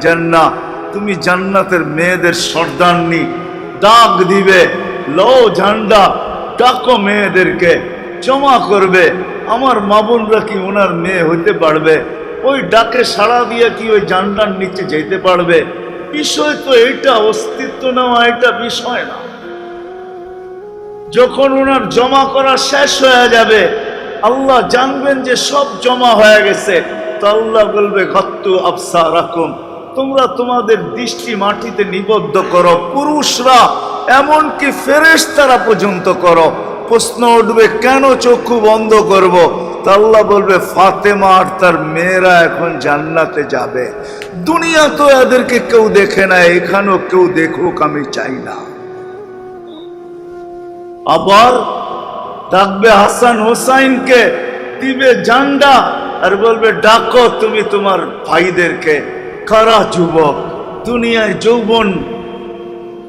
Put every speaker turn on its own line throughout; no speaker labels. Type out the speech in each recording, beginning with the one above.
জান্না তুমি জান্নাতের মেয়েদের সর্দারনি। ডাক দিবে লো ঝান্ডা, ডাকো মেয়েদেরকে, জমা করবে। আমার মাবুনরা কি ওনার মেয়ে হইতে পারবে? ওই ডাকে সাড়া দিয়ে কি ওই জান্ডার নিচে যেতে পারবে? বিষয় তো এটা অস্তিত্ব নেওয়া এটা বিষয় না। যখন ওনার জমা করা শেষ হয়ে যাবে, আল্লাহ জানবেন যে সব জমা হয়ে গেছে। তো আল্লাহ বলবে, ঘত্তু আফসা রাখুন তোমরা তোমাদের দৃষ্টি মাটিতে নিবদ্ধ করো। পুরুষরা এমনকি ফেরেশ তারা পর্যন্ত করো। প্রশ্ন উঠবে, কেন চক্ষু বন্ধ করব? তা আল্লাহ বলবে, ফাতেমা আর তার মেয়েরা এখন জান্নাতে যাবে। দুনিয়া তো এদেরকে কেউ দেখে না, এখানেও কেউ দেখুক, আমি চাই না। আবার ডাকবে হাসান হোসাইনকে, দিবে জান্ডা আর বলবে, ডাকো, তুমি তোমার ভাইদেরকে। কারা যুবক? দুনিয়ায় যৌবন।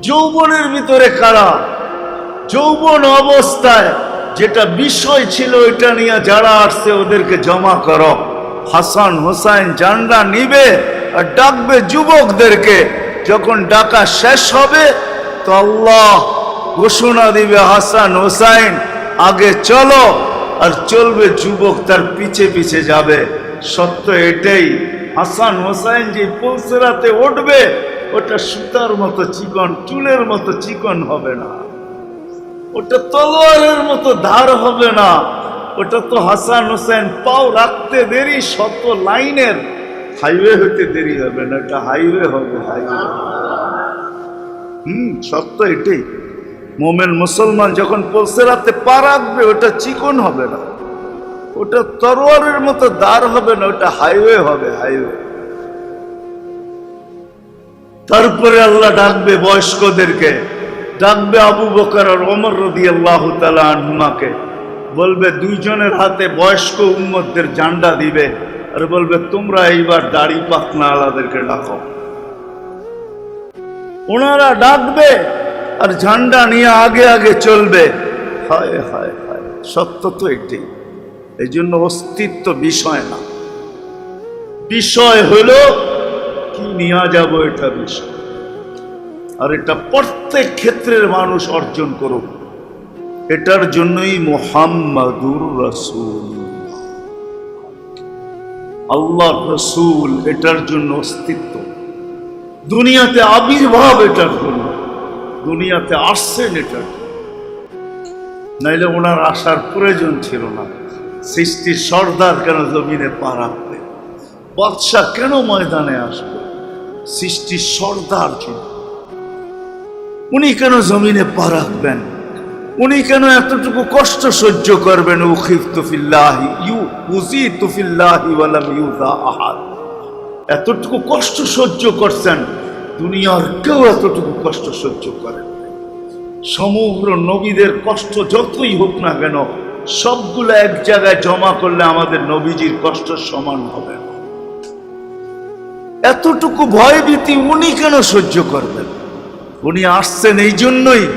যৌবনের ভিতরে কারা? যৌবন অবস্থায় যেটা বিষয় ছিল এটা নিয়ে যারা আসছে ওদেরকে জমা করো। হাসান হোসাইন জান্ডা নিবে আর ডাকবে যুবকদেরকে। যখন ডাকা শেষ হবে, তো আল্লাহ ঘোষণা দিবে, হাসান হোসাইন, আগে চলো। আর চলবে যুবক তার পিছে পিছে যাবে। সত্য এটাই। হাসান হোসাইন যে পৌঁছরাতে উঠবে, ওটা সুতার মতো চিকন, চুলের মতো চিকন হবে না। ওটা তলোয়ারের মতো ধার হবে না। ওটা তো হাসান হোসেন পাও রাখতে দেরি, শত লাইনের হাইওয়ে হতে দেরি হবে না, এটা হাইওয়ে হবে, হাইওয়ে। হুম সত্য এটাই। মোমেন মুসলমান যখন পলসেরাতে পা রাখবে, ওটা চিকন হবে না। ওটা তরোয়ারের মতো দাঁড় হবে না, ওটা হাইওয়ে হবে, হাইওয়ে। তারপরে আল্লাহ ডাকবে বয়স্কদেরকে, ডাকবে আবু বকর আর অমর রদি আল্লাহ আনহুমাকে। বলবে, দুইজনের হাতে বয়স্ক উম্মতদের জান্ডা দিবে আর বলবে, তোমরা এইবার দাড়ি পাকনা আলাদেরকে ডাকো। ওনারা ডাকবে আর ঝান্ডা নিয়ে আগে আগে চলবে। হায় হায় হায়, সত্য তো এটাই। এই জন্য অস্তিত্ব বিষয় না। বিষয় হলো, কি নিয়ে যাব এটা বিষয়। আর এটা প্রত্যেক ক্ষেত্রের মানুষ অর্জন করুক। এটার জন্যই মোহাম্মদুর রসুল আল্লাহ রসুল এটার জন্য অস্তিত্ব। দুনিয়াতে আবির্ভাব এটার জন্য। দুনিয়াতে আসছেন এটার। নাইলে ওনার আসার প্রয়োজন ছিল না। সৃষ্টির সর্দার কেন জমিনে পা রাখবে? বাদশাহ কেন ময়দানে আসবে? সৃষ্টির সর্দার ছিল উনি কেন জমিনে পা রাখবেন? উনি কেন এতটুকু কষ্ট সহ্য করবেন? উখিফ তুফিল্লাহি ইউ উজি তুফিল্লাহি ওয়ালাম ইউদা আহাদ। এতটুকু কষ্ট সহ্য করছেন, দুনিয়ার কেউ এতটুকু কষ্ট সহ্য করেন সমগ্র নবীদের কষ্ট যতই হোক না কেন সবগুলো এক জায়গায় জমা করলে আমাদের নবীজির কষ্ট সমান হবে। এতটুকু ভয়ভীতি উনি কেন সহ্য করবেন? উনি আসছেন এই জন্যই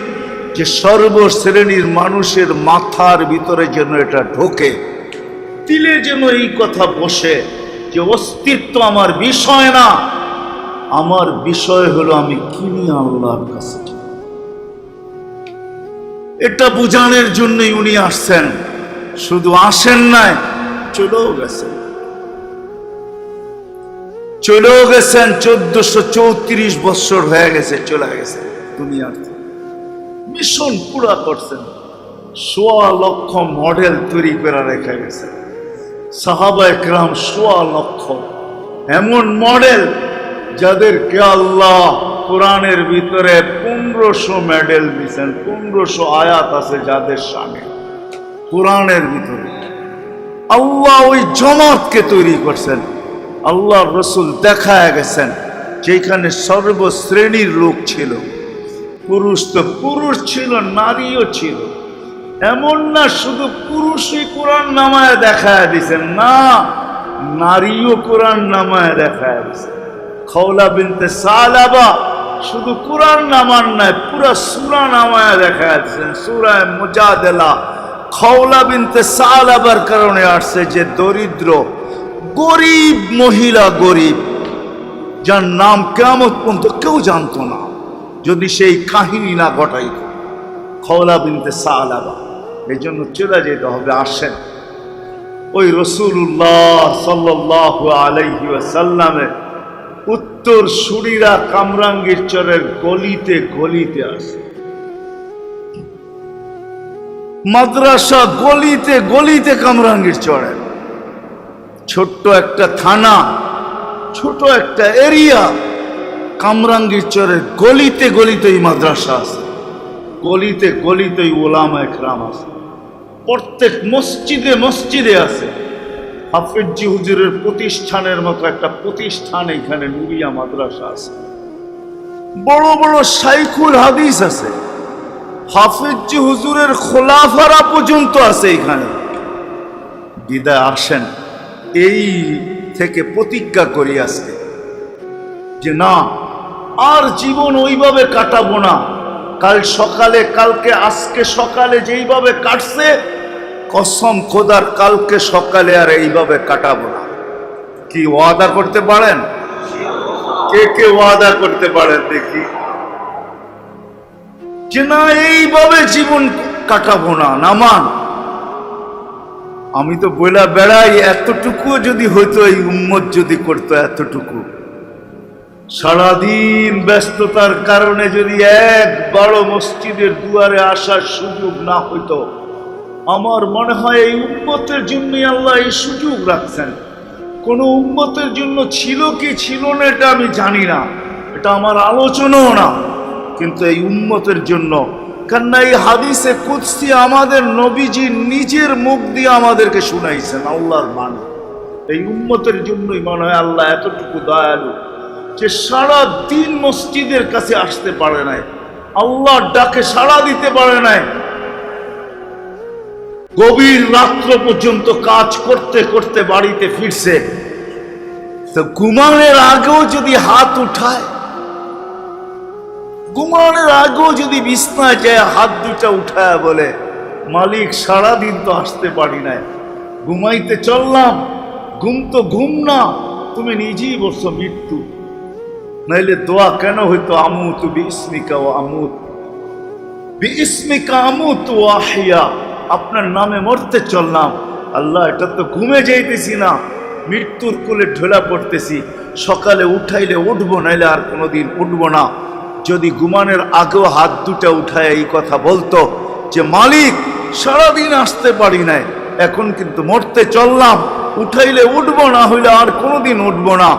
যে সর্বশ্রেণীর মানুষের মাথার ভিতরে যেন এটা ঢোকে। তিলে যেন এই কথা বসে যে অস্তিত্ব আমার বিষয় না, আমার বিষয় হলো আমি কিনি আল্লাহর কাছে। এটা বুঝানোর জন্যই উনি আসছেন। শুধু আসেন নাই, চলেও গেছেন। চলেও গেছেন, চোদ্দশো চৌত্রিশ বছর হয়ে গেছে, চলে গেছে দুনিয়ার মিশন পুরা করছেন। সোয়া লক্ষ মডেল তৈরি করে রেখে গেছে। সাহাবা একরাম সোয়া লক্ষ। এমন মডেল যাদেরকে আল্লাহ কোরআনের ভিতরে পনেরোশো মেডেল দিয়েছেন, পনেরোশো আয়াত আছে যাদের সামনে। কোরআনের ভিতরে। আল্লাহ ওই জমাতকে তৈরি করছেন। আল্লাহ রসুল দেখায় গেছেন যেখানে সর্বশ্রেণীর লোক ছিল। পুরুষ তো পুরুষ ছিল, নারীও ছিল। এমন না শুধু পুরুষই কোরআন নামায় দেখায় দিছেন না, নারীও কোরআন নামায় দেখায় দিছেন খৌলা বিনতে সালাবা শুধু কোরআন নামান নয়, পুরা সুরা নামায় দেখা দিছেন সুরায় মুজাদেলা। খৌলা বিনতে সালাবার কারণে আসছে যে দরিদ্র, গরিব মহিলা গরিব, যার নাম কেমত পর্যন্ত কেউ জানতো না, যদি সেই কাহিনী না ঘটাইত। খওলা বিনতে সালাবা এই জন্য চলে যেতে হবে, আসেন। ওই রসুল্লাহ সাল্লাহ আলাইহি সাল্লামের উত্তর সুরিরা কামরাঙ্গীর চরের গলিতে গলিতে আসে। মাদ্রাসা গলিতে গলিতে কামরাঙ্গীর চড়েন ছোট্ট একটা থানা, ছোট একটা এরিয়া কামরাঙ্গীর চরের গলিতে গলিতেই মাদ্রাসা আছে। গলিতে গলিতেই ওলামা একরাম আছে। প্রত্যেক মসজিদে মসজিদে আছে। হাফিজি হুজুরের প্রতিষ্ঠানের মতো একটা প্রতিষ্ঠান এখানে নুরিয়া মাদ্রাসা আছে। বড় বড় সাইকুল হাদিস আছে। হাফিজি হুজুরের খোলাফারা পর্যন্ত আছে এখানে। বিদায় আসেন। এই থেকে প্রতিজ্ঞা করি আজকে যে না, আর জীবন ওইভাবে কাটাবো না। কাল সকালে, কালকে, আজকে সকালে যেইভাবে কাটছে কসম, খোদার কালকে সকালে আর এইভাবে কাটাবো না। কি ওয়াদা করতে পারেন? কে কে ওয়াদা করতে পারেন দেখি। যে না, এইভাবে জীবন কাটাবো না নামান আমি তো বইলা বেড়াই এতটুকু যদি হইতো, এই উম্মত যদি করতো এতটুকু। সারাদিন ব্যস্ততার কারণে যদি এক বড় মসজিদের দুয়ারে আসার সুযোগ না হইতো আমার মনে হয় এই উম্মতের জন্যই আল্লাহ এই সুযোগ রাখছেন। কোন উম্মতের জন্য ছিল কি ছিল না, এটা আমি জানি না। এটা আমার আলোচনাও না। কিন্তু এই উম্মতের জন্য, কেননা এই হাদিসে কুৎসি আমাদের নবীজি নিজের মুখ দিয়ে আমাদেরকে শুনাইছেন, আল্লাহর মান এই উম্মতের জন্যই মনে হয় আল্লাহ এতটুকু দয়ালু যে সারা দিন মসজিদের কাছে আসতে পারে নাই, আল্লাহর ডাকে সাড়া দিতে পারে নাই গভীর রাত্র পর্যন্ত কাজ করতে করতে বাড়িতে ফিরছে। তো ঘুমানোর আগেও যদি হাত উঠায়, ঘুমানোর আগেও যদি বিছনায় যায়, হাত দুটা উঠায় বলে, মালিক সারাদিন তো আসতে পারি নাই। ঘুমাইতে চললাম, ঘুম তো ঘুম না, তুমি নিজেই বলছো মৃত্যু। নাইলে দোয়া কেন হইতো, আমুত বিস্মিকা ও আমুত? বিস্মিকা আমুত ও আহিয়া আপনার নামে মরতে চললাম। আল্লাহ, এটা তো ঘুমে যাইতেছি না। মৃত্যুর কোলে ঢোলা পড়তেছি। সকালে উঠাইলে উঠবো, নাইলে আর কোনোদিন উঠবো না। যদি ঘুমানের আগেও হাত দুটা উঠায় এই কথা বলতো যে, মালিক, সারাদিন আসতে পারি নাই, এখন কিন্তু মরতে চললাম। উঠাইলে উঠবো না, হইলে আর কোনোদিন উঠবো না।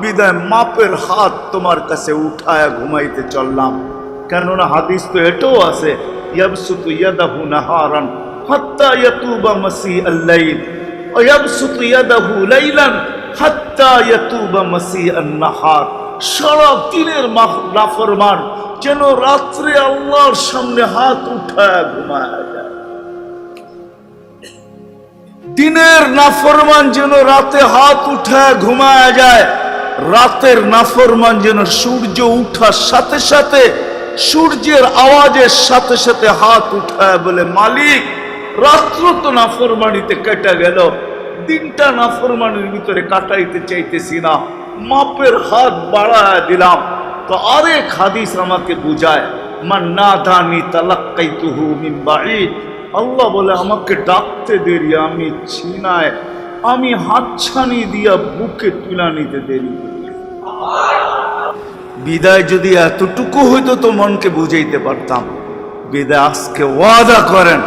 বিদায়, মাপের হাত তোমার কাছে উঠায় ঘুমাইতে চললাম। কেননা হাদিস তো এটাও আছে, ইয়াবসুতু ইয়াদাহু নাহারান। মাসি মাসি আন-নাহার দিনের নাফরমান যেন রাত্রে আল্লাহর সামনে হাত উঠায় ঘুমায় যায়। দিনের নাফরমান যেন রাতে হাত উঠায় ঘুমায় যায়, রাতের নাফরমান যেন সূর্য উঠার সাথে সাথে সূর্যের আওয়াজের সাথে সাথে হাত উঠায় বলে মালিক রাত্র তো নাফরমানিতে কেটে গেল। দিনটা নাফরমানির ভিতরে কাটাইতে চাইতেছি না। মাপের হাত বাড়ায় দিলাম। তো আরেক হাদিস আমাকে বুঝায়, মান না দানি তালাক্কাইতুহু মিন বাঈদ। আল্লাহ বলে, আমাকে ডাকতে দেরি, আমি ছিনায়, আমি হাতছানি দিয়া বুকে তুলা নিতে দেরি। বিদায় যদি এতটুকু হইতো তো মনকে বুঝাইতে পারতাম। বিদায় আজকে ওয়াদা করেন।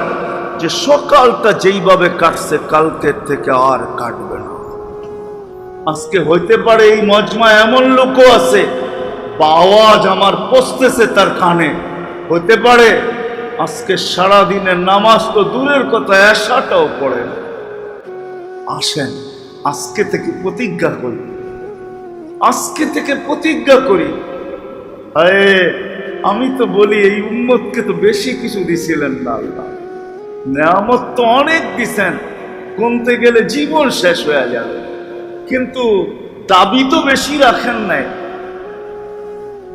যে সকালটা যেইভাবে কাটছে, কালকের থেকে আর কাটবে না। আজকে হইতে পারে এই মজমা এমন লোকও আছে, বা আওয়াজ আমার পচতেছে তার কানে। হইতে পারে আজকে সারা দিনের নামাজ তো দূরের কথা, এসাটাও পড়ে। আসেন, আজকে থেকে প্রতিজ্ঞা করি। আজকে থেকে প্রতিজ্ঞা করি। আমি তো বলি, এই উম্মতকে তো বেশি কিছু দিছিলেন না আল্লাহ। নেয়ামত তো অনেক দিছেন, গুনতে গেলে জীবন শেষ হয়ে যাবে। কিন্তু দাবি তো বেশি রাখেন নাই।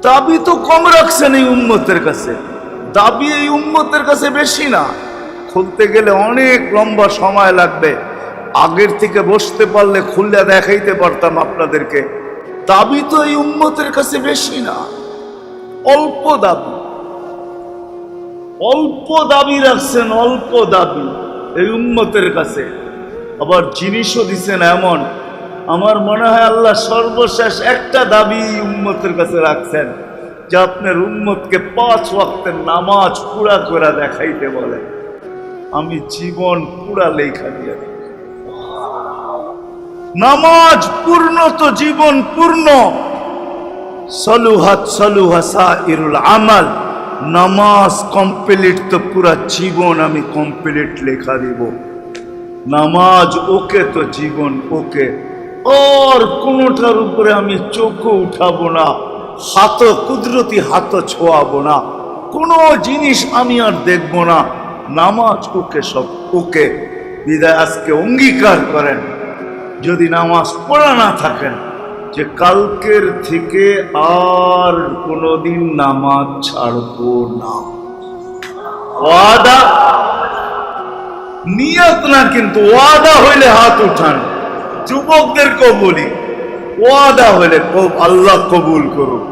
দাবি তো কম রাখছেন এই উম্মতের কাছে। দাবি এই উম্মতের কাছে বেশি না। খুলতে গেলে অনেক লম্বা সময় লাগবে। আগের থেকে বসতে পারলে খুললে দেখাইতে পারতাম আপনাদেরকে। দাবি তো এই উম্মতের কাছে বেশি না। অল্প দাবি। অল্প দাবি রাখছেন, অল্প দাবি। এই উম্মতের কাছে। আবার জিনিসও দিছেন এমন। আমার মনে হয় আল্লাহ সর্বশেষ একটা দাবি এই উম্মতের কাছে রাখছেন, যে আপনার উম্মতকে পাঁচ ওয়াক্তের নামাজ পুরা করে দেখাইতে বলেন। আমি জীবন পুরা লেখা দিয়ে। নামাজ পূর্ণ তো জীবন পূর্ণ। সলুহাত সলুহা ইরুল আমাল। নামাজ কমপ্লিট তো পুরা জীবন আমি কমপ্লিট লেখা দিব। নামাজ ওকে তো জীবন ওকে। ওর কোনোটার উপরে আমি চোখও উঠাবো না হাত কুদরতি হাত ছোঁয়াবো না। কোনো জিনিস আমি আর দেখব না। নামাজ ওকে সব ওকে। বিদায় আজকে অঙ্গীকার করেন। যদি নামাজ পড়া না থাকেন যে কালকের থেকে আর কোনোদিন নামাজ ছাড়বো না। ওয়াদা? নিয়ত না, কিন্তু ওয়াদা হইলে হাত উঠান। যুবকদেরকেও বলি, ওয়াদা হইলে আল্লাহ কবুল করুক।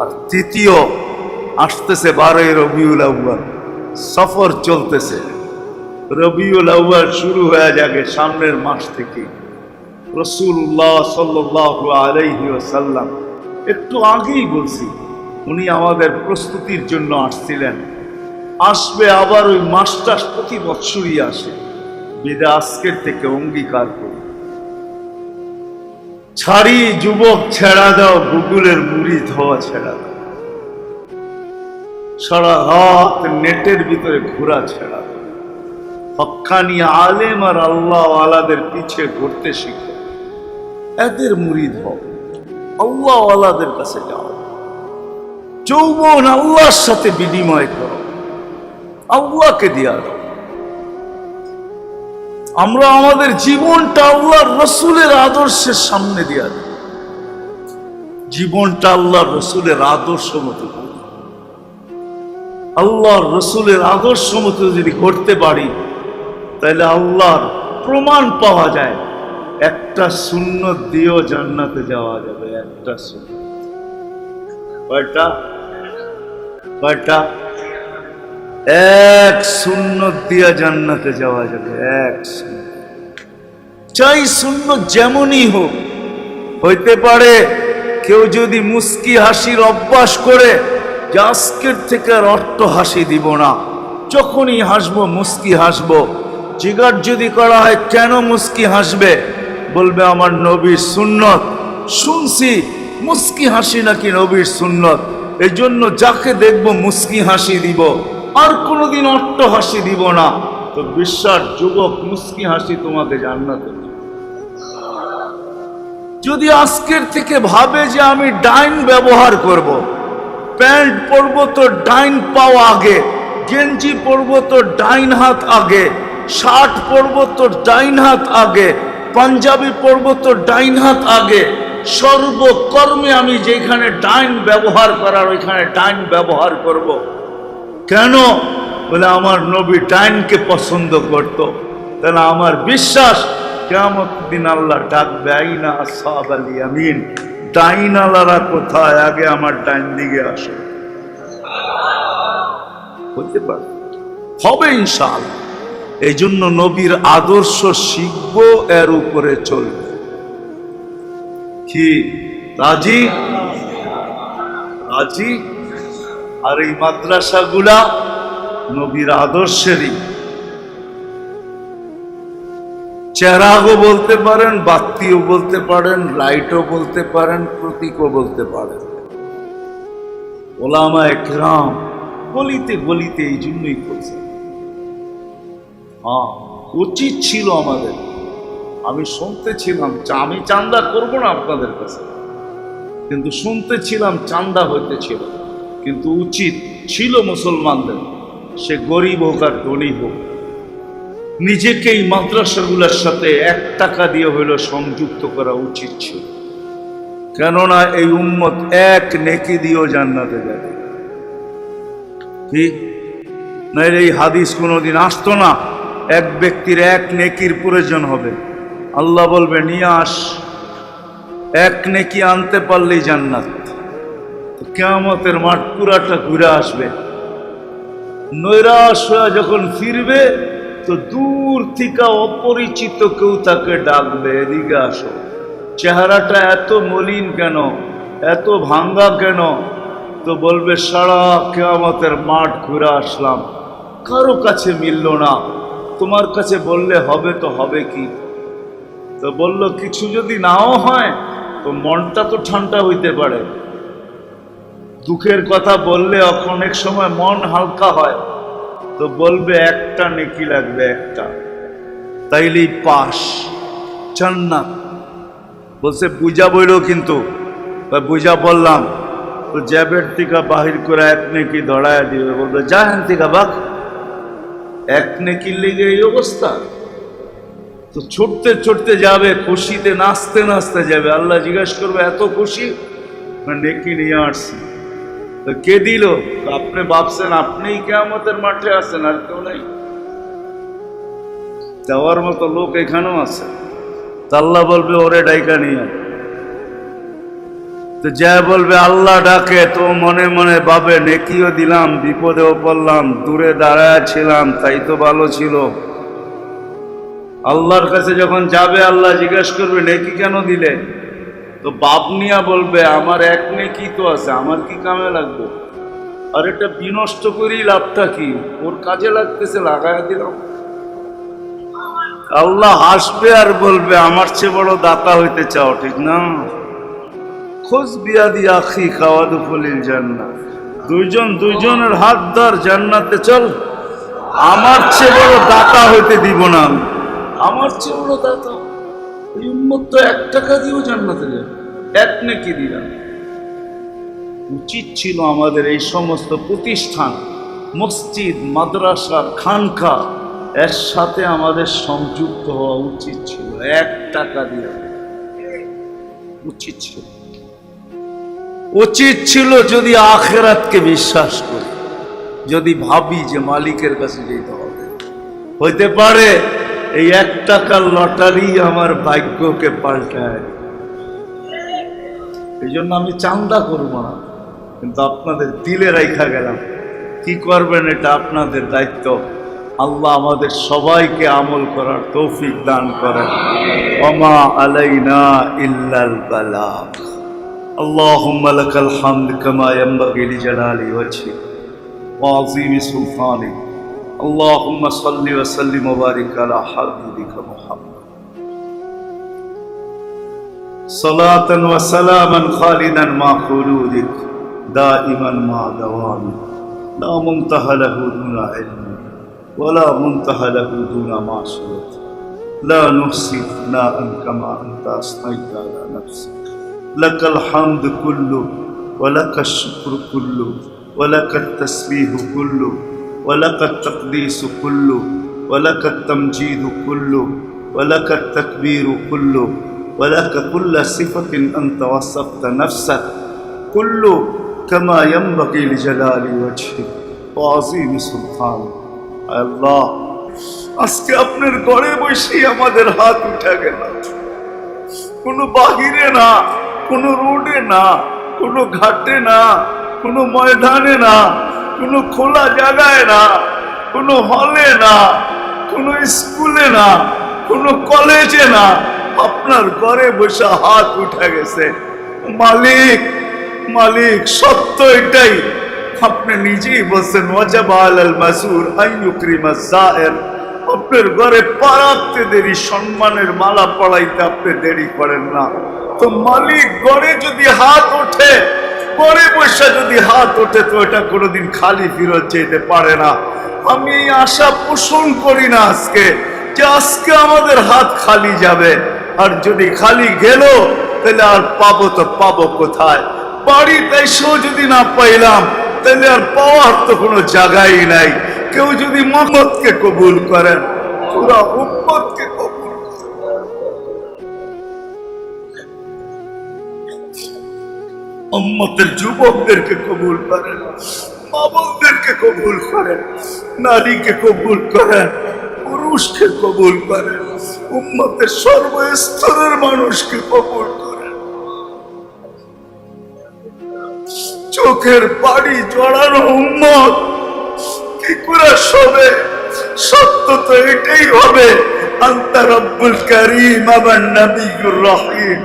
আর তৃতীয়, আসতেছে বারোই রবিউল আউ্বাল সফর চলতেছে। রবিউল আউ্বাল শুরু হয়ে যাবে সামনের মাস থেকে। রসুল্লাহ সাল্লাহ সাল্লাম একটু আগেই বলছি, উনি আমাদের প্রস্তুতির জন্য আসছিলেন। আসবে আবার ওই মাসটা প্রতি বৎসরই আসে। বেদে আজকের থেকে অঙ্গীকার করি। ছাড়ি যুবক ছেড়া দাও, গুগলের মুড়ি ধোয়া ছেড়া দাও। সারা রাত নেটের ভিতরে ঘোরা ছেড়া দাও। হক্কানি আলেম আর আল্লাহ আলাদের পিছিয়ে ঘুরতে শিখো। এদের মুরিদ হও। আল্লাহ আলাদের কাছে যাও। যৌবন আল্লাহর সাথে বিনিময় করো। আল্লাহকে দিয়া দাও। আমরা আমাদের জীবনটা আল্লাহর রসুলের আদর্শের সামনে দিয়া দিই। জীবনটা আল্লাহর রসুলের আদর্শ মতো আল্লাহর রসুলের আদর্শ মতো যদি করতে পারি, তাহলে আল্লাহর প্রমাণ পাওয়া যায়। একটা শূন্য দিয়েও জান্নাতে যাওয়া যাবে, একটা শূন্য কয়টা কয়টা এক শূন্য দিয়া জান্নাতে যাওয়া যাবে, এক শূন্য চাই শূন্য যেমনই হোক, হইতে পারে কেউ যদি মুস্কি হাসির অভ্যাস করে, যে আজকের থেকে আর অট্ট হাসি দিব না। যখনই হাসবো, মুস্কি হাসবো। জিগার যদি করা হয়, কেন মুস্কি হাসবে? বলবে আমার নবীর সুন্নত। শুনছি মুস্কি হাসি নাকি নবীর সুন্নত। এই জন্য যাকে দেখব মুস্কি হাসি দিব, আর কোনোদিন অট্ট হাসি দিব না। তো বিশ্বাস, যুবক, মুস্কি হাসি তোমাকে জান্নাতে যদি আজকের থেকে ভাবে যে আমি ডাইন ব্যবহার করব। প্যান্ট পরবো তো ডাইন পাও আগে, গেঞ্জি পরবো তো ডাইন হাত আগে, শার্ট পরবো তো ডাইন হাত আগে পাঞ্জাবি পরবো তো ডাইন হাত আগে। সর্বকর্মে আমি যেখানে ডাইন ব্যবহার করার, ওইখানে ডাইন ব্যবহার করব। কেন? বলে আমার নবী ডাইনকে পছন্দ করত। তাহলে আমার বিশ্বাস কেমন দিন আল্লাহ ডাকবে, আইনা সাহাব আলী আমিন ডাইন আলারা কোথায়? আগে আমার ডাইন দিকে আসে। হতে পারে। হবে ইনশাল এই জন্য নবীর আদর্শ শিখব এর উপরে চলবে। কি? রাজি? রাজি? আর এই মাদ্রাসাগুলা নবীর আদর্শেরই। চেরাগও বলতে পারেন, বাত্তিও বলতে পারেন, লাইটও বলতে পারেন, প্রতীকও বলতে পারেন। ওলামা একরাম গলিতে গলিতে এই জন্যই করছে। হ্যাঁ উচিত ছিল আমাদের। আমি শুনতে ছিলাম আমি চান্দা করব না আপনাদের কাছে। কিন্তু শুনতে ছিলাম চান্দা হইতে ছিল কিন্তু উচিত ছিল মুসলমানদের, সে গরিব হোক আর ধনী হোক। নিজেকে এই মাদ্রাসাগুলোর সাথে এক টাকা দিয়ে হইল সংযুক্ত করা উচিত ছিল। কেননা এই উম্মত এক নেকি দিয়েও জান্নাতে যাবে। কি? নাইলে এই হাদিস কোনোদিন আসতো না। এক ব্যক্তির এক নেকির প্রয়োজন হবে। আল্লাহ বলবে, নিয়ে আস। এক নেকি আনতে পারলেই জান্নাত। কেয়ামতের মাঠ পুরাটা ঘুরে আসবে। নৈরাশ হয়ে যখন ফিরবে, তো দূর থেকে অপরিচিত কেউ তাকে ডাকবে। এদিকে আসো। চেহারাটা এত মলিন কেন? এত ভাঙ্গা কেন? তো বলবে, সারা কেয়ামতের মাঠ ঘুরে আসলাম। কারও কাছে মিলল না। তোমার কাছে বললে হবে তো হবে কি? তো বলল, কিছু যদি নাও হয়, তো মনটা তো ঠান্ডা হইতে পারে। দুঃখের কথা বললে অনেক সময় মন হালকা হয়। তো বলবে, একটা নেকি লাগবে, একটা। তাইলেই পাস। জান্নাত। বলছে, বুঝা বইল কিন্তু। বুঝা বললাম, তো জ্যাবের থেকে বাহির করে এক নেকি ধরায় দিবে। বলবে, যা হেন থেকে বাক। এক নেকির লেগে এই অবস্থা। তো ছুটতে ছুটতে যাবে, খুশিতে নাচতে নাচতে যাবে। আল্লাহ জিজ্ঞেস করবে, এত খুশি? নেকি নিয়ে আসছি। তো কে দিল? আপনি ভাবছেন, আপনিই কেমতের মাঠে আছেন, আর কেউ নাই। যাওয়ার মতো লোক এখানেও আছে। তো আল্লাহ বলবে, ওরে ডাইকা নিয়ে। তো যা বলবে, আল্লাহ ডাকে, তো মনে মনে ভাবে, নেকিও দিলাম, বিপদেও পড়লাম, দূরে দাঁড়ায় ছিলাম, তাই তো ভালো ছিল। আল্লাহর কাছে যখন যাবে, আল্লাহ জিজ্ঞেস করবে, নেকি কেন দিলে? তো বাপ নিয়া বলবে, আমার এক নেকি তো আছে, আমার কি কামে লাগবে? আর এটা বিনষ্ট করেই লাভটা কি? ওর কাজে লাগতেছে, লাগায় দিলাম। আল্লাহ হাসবে আর বলবে, আমার চেয়ে বড় দাতা হইতে চাও, ঠিক না? খোঁজ বিয়া দিয়া আখি খাওয়া দুফলিল জান্নাত। দুইজন দুইজনের হাত ধর জান্নাতে চল। আমার চেয়ে বড় দাতা হইতে দিব না আমি। আমার চেয়ে বড় দাতা? এই তো এক টাকা দিয়েও জান্নাতে যাবে এক নাকি দিলাম উচিত ছিল আমাদের এই সমস্ত প্রতিষ্ঠান, মসজিদ মাদ্রাসা খানকা এর সাথে আমাদের সংযুক্ত হওয়া উচিত ছিল। এক টাকা দিয়ে উচিত ছিল। উচিত ছিল যদি আখেরাতকে বিশ্বাস করি। যদি ভাবি যে মালিকের কাছে যেতে হবে। হইতে পারে এই এক টাকার লটারি আমার ভাগ্যকে পাল্টায় এই জন্য আমি চান্দা করব না। কিন্তু আপনাদের দিলে রাইখা গেলাম। কি করবেন এটা আপনাদের দায়িত্ব। আল্লাহ আমাদের সবাইকে আমল করার তৌফিক দান করেন। অমা আলাইনা ইল্লাল বালাগ। اللهم لك الحمد كما ينبغي لجلال وجهك وعظيم سلطانك. اللهم صل وسلم وبارك على حبيبك محمد. صلاة وسلاما خالدا مع خلودك دائما مع دوامك. لا منتهى له دون علم ولا منتهى له دون معصية. لا نحصي ثناء كما أنت أثنيت على نفسك. لك الحمد كله ولك الشكر كله ولك التسبيح كله ولك التقديس كله ولك التمجيد كله ولك التكبير كله ولك كل صفة أنت وصفت نفسك كله كما ينبغي لجلال وجهك وعظيم سلطانك الله আজকে আপনার ঘরে বসেই আমাদের হাত উঠে গেল কোনো বাহিরে না কোনো রোডে না, কোনো ঘাটে না, কোনো ময়দানে না, কোনো খোলা জায়গায় না, কোনো হলে না, কোনো স্কুলে না, কোনো কলেজে না, আপনার ঘরে বসে হাত উঠে গেছে। মালিক মালিক, সত্য এটাই। আপনি নিজেই বলছেন আপনার ঘরে পাড়াতে দেরি সম্মানের মালা পড়াইতে আপনি দেরি করেন না। তো মালিক ঘরে যদি হাত ওঠে ঘরে বসে যদি হাত ওঠে, তো এটা কোনোদিন খালি ফিরত যেতে পারে না। আমি এই আশা পোষণ করি না আজকে যে আজকে আমাদের হাত খালি যাবে। আর যদি খালি গেল, তাহলে আর পাবো তো পাবো কোথায়? বাড়িতে এসেও যদি না পাইলাম, তাহলে আর পাওয়ার তো কোনো জায়গাই নাই। কেউ যদি মোহাম্মদকে কবুল করেন, পুরা উম্মতকে উম্মতের যুবকদেরকে কবুল করেন মামলদেরকে কবুল করেন, নারীকে কবুল করেন, পুরুষকে কবুল করেন, উম্মতের সর্বস্তরের মানুষকে কবুল করেন। চোখের বাড়ি জড়ানো উম্মত কি করে সবে সত্য তো এটাই হবে। আন্তারব্বুল করিম আমার নবী রহিম।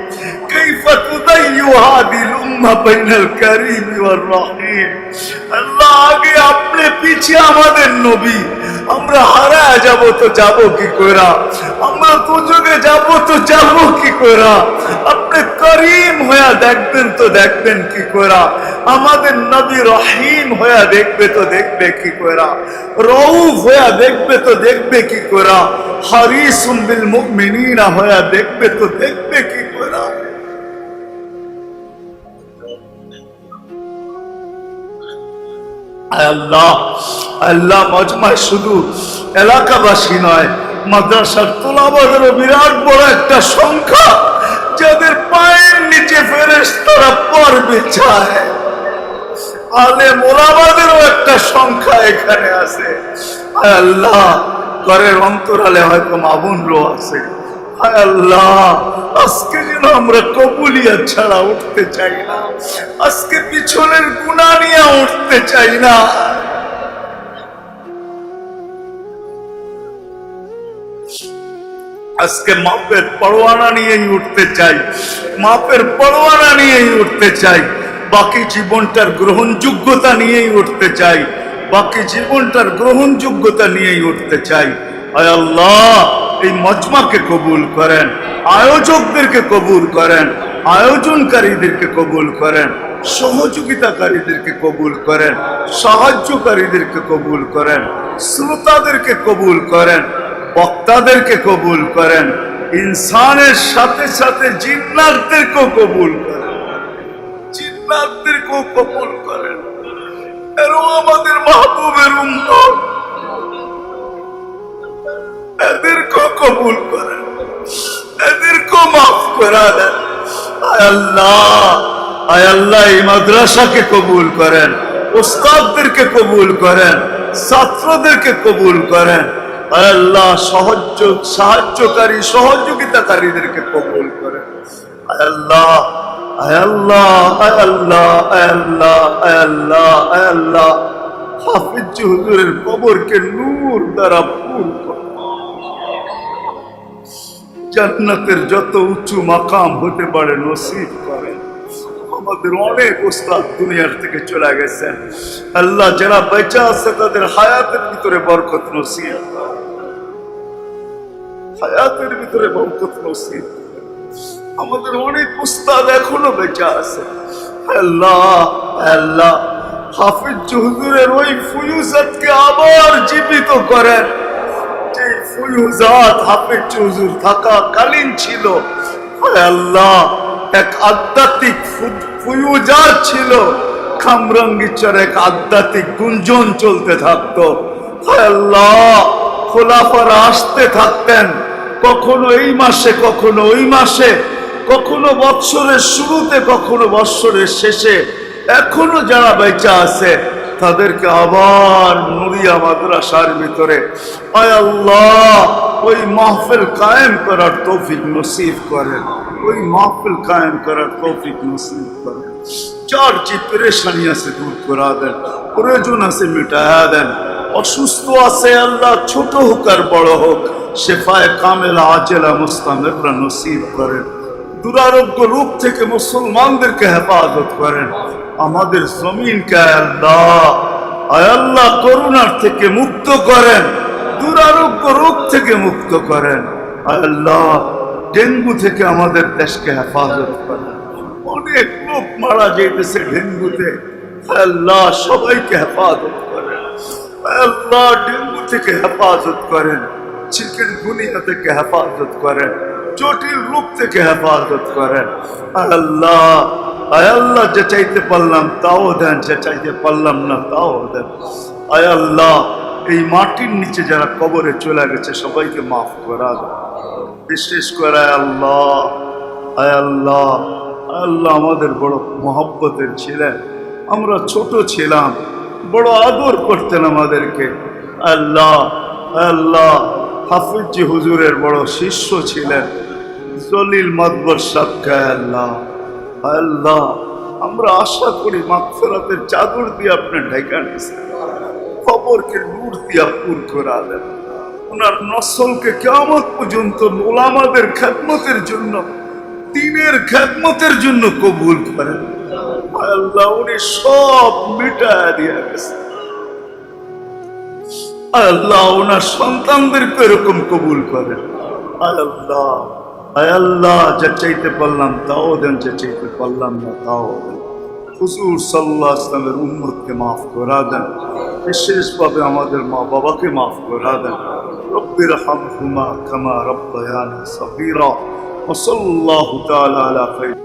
كيف تضيع هذه الأمة بين الكريم والرحيم আল্লাহ আগে আপনি পিছে আমাদের নবী আমরা হারায় যাব তো যাব কি কইরা আমরা দুজনে যাব তো যাব কি কইরা আপনি করিম হইয়া দেখবেন তো দেখবেন কি কইরা আমাদের নবী রহিম হইয়া দেখবে তো দেখবে কি কইরা রউফ হইয়া দেখবে তো দেখবে কি কইরা হারিসুম বিল মুমিনিনা হইয়া দেখবে তো দেখবে কি আল্লাহ আল্লাহ মজমায় শুধু এলাকাবাসী নয়, মাদ্রাসার তোলাবাদেরও বিরাট বড় একটা সংখ্যা, যাদের পায়ের নিচে ফেরেস তারা পর্বে চায়। আলে মোলাবাদেরও একটা সংখ্যা এখানে আছে। আল্লাহ, ঘরের অন্তরালে হয়তো মামুনরও আছে। আল্লাহ আজকে যেন আমরা কবুলিয়া ছাড়া উঠতে চাই না। আজকে পিছনের গুণা নিয়ে উঠতে চাই না। আজকে মাপের পরোয়ানা নিয়েই উঠতে চাই। মাপের পরোয়ানা নিয়েই উঠতে চাই। বাকি জীবনটার গ্রহণযোগ্যতা নিয়েই উঠতে চাই। বাকি জীবনটার গ্রহণযোগ্যতা নিয়েই উঠতে চাই। আয় আল্লাহ! এই মজমাকে কবুল করেন, আয়োজকদেরকে কবুল করেন, আয়োজনকারীদেরকে কবুল করেন, সহযোগিতাকারীদেরকে কবুল করেন, সাহায্যকারীদেরকে কবুল করেন, শ্রোতাদেরকে কবুল করেন, বক্তাদেরকে কবুল করেন, ইনসানের সাথে সাথে জিন্নাতদেরকেও কবুল করেন। জিন্নাতদেরকেও কবুল করেন। এরও আমাদের মাহবুবের উম্মত। এদেরকেও কবুল করেন এদেরকেও মাফ করা দেন আল্লাহ, আয় আল্লাহ, এই মাদ্রাসাকে কবুল করেন ওস্তাদদেরকে কবুল করেন, ছাত্রদেরকে কবুল করেন। আয় আল্লাহ সহজ সাহায্যকারী, সহযোগিতাকারীদেরকে কবুল করেন। আল্লাহ আল্লাহ আল্লাহ আল্লাহ, আয় আল্লাহ হাফিজ হুজুরের কবরকে নূর দ্বারা পূর করুন জান্নাতের যত উঁচু মাকাম হতে পারে, নসিব করেন। আমাদের অনেক ওস্তাদ দুনিয়ার থেকে চলে গেছেন। আল্লাহ যারা বেঁচে আছে, তাদের হায়াতের ভিতরে বরকত নসিব। হায়াতের ভিতরে বরকত নসিব। আমাদের অনেক উস্তাদ এখনও বেঁচে আছে। আল্লাহ আল্লাহ, হাফিজ হুজুরের ওই ফুয়ুজাতকে আবার জীবিত করেন। যে ফুয়ুজাত ছিল। আল্লাহ, এক আধ্যাত্মিক ফুয়ুজাত ছিল। খামরঙ্গিচর এক আধ্যাত্মিক গুঞ্জন চলতে থাকতো। খোলাফারা আসতে থাকতেন। কখনো এই মাসে, কখনো ওই মাসে, কখনো বৎসরের শুরুতে, কখনো বৎসরের শেষে। এখনও যারা বেঁচে আছে তাদেরকে আবার নুরিয়া মাদ্রাসার ভিতরে। আয় আল্লাহ, ওই মাহফিল কায়েম করার তৌফিক নসিব করেন। ওই মাহফিল কায়েম করার তৌফিক নসিব করেন। যার যে পেরেশানি আছে দূর করা দেন, প্রয়োজন আছে মিটায়া দেন। অসুস্থ আছে আল্লাহ, ছোট হোক আর বড় হোক, শেফায় কামেলা আজেলা মুস্তামেররা নসিব করেন। দুরারোগ্য রূপ থেকে মুসলমানদেরকে হেফাজত করেন। আমাদের জমিনকে আল্লাহ আল্লাহ করুণার থেকে মুক্ত করেন, দুরারোগ্য রোগ থেকে মুক্ত করেন। আল্লাহ, ডেঙ্গু থেকে আমাদের দেশকে হেফাজত করেন। অনেক লোক মারা যেতেছে ডেঙ্গুতে। আল্লাহ, সবাইকে হেফাজত করেন। আল্লাহ, ডেঙ্গু থেকে হেফাজত করেন। চিকেন গুনিয়া থেকে হেফাজত করেন। জটিল রূপ থেকে হেফাজত করেন। আল্লাহ আয় আল্লাহ, যে চাইতে পারলাম তাও দেন, যে চাইতে পারলাম না তাও দেন। আয় আল্লাহ, এই মাটির নিচে যারা কবরে চলে গেছে, সবাইকে মাফ করা বিশেষ করে, আয় আল্লাহ আয় আল্লাহ আল্লাহ, আমাদের বড় মহব্বতের ছিলেন আমরা ছোট ছিলাম, বড় আদর করতেন আমাদেরকে। আল্লাহ আল্লাহ, হাফিজি হুজুরের বড় শিষ্য ছিলেন। জলিল মদবর সাবকে আল্লাহ। আল্লাহ, আমরা আশা করি মাগফিরাতের চাদর দিয়ে আপনি ঢেকা নিছেন খবরকে নূর দিয়া পুর করা দেন ওনার নসলকে কেমন পর্যন্ত ওলামাদের খেদমতের জন্য, দিনের খেদমতের জন্য কবুল করেন। আল্লাহ, উনি সব মিটায় দিয়ে গেছে আল্লাহ, ওনার সন্তানদেরকে এরকম কবুল করেন। আল্লাহ। আল্লাহ যা চাইতে পারলাম তাও দেন যা চাইতে পারলাম না তাও দেন হুজুর সাল্লাহ ইসলামের উম্মতকে মাফ করা দেন বিশেষভাবে আমাদের মা বাবাকে মাফ করা দেন রব্বির হামহুমা কামা রব্বায়ানি সগীরা وصلى الله تعالى على خير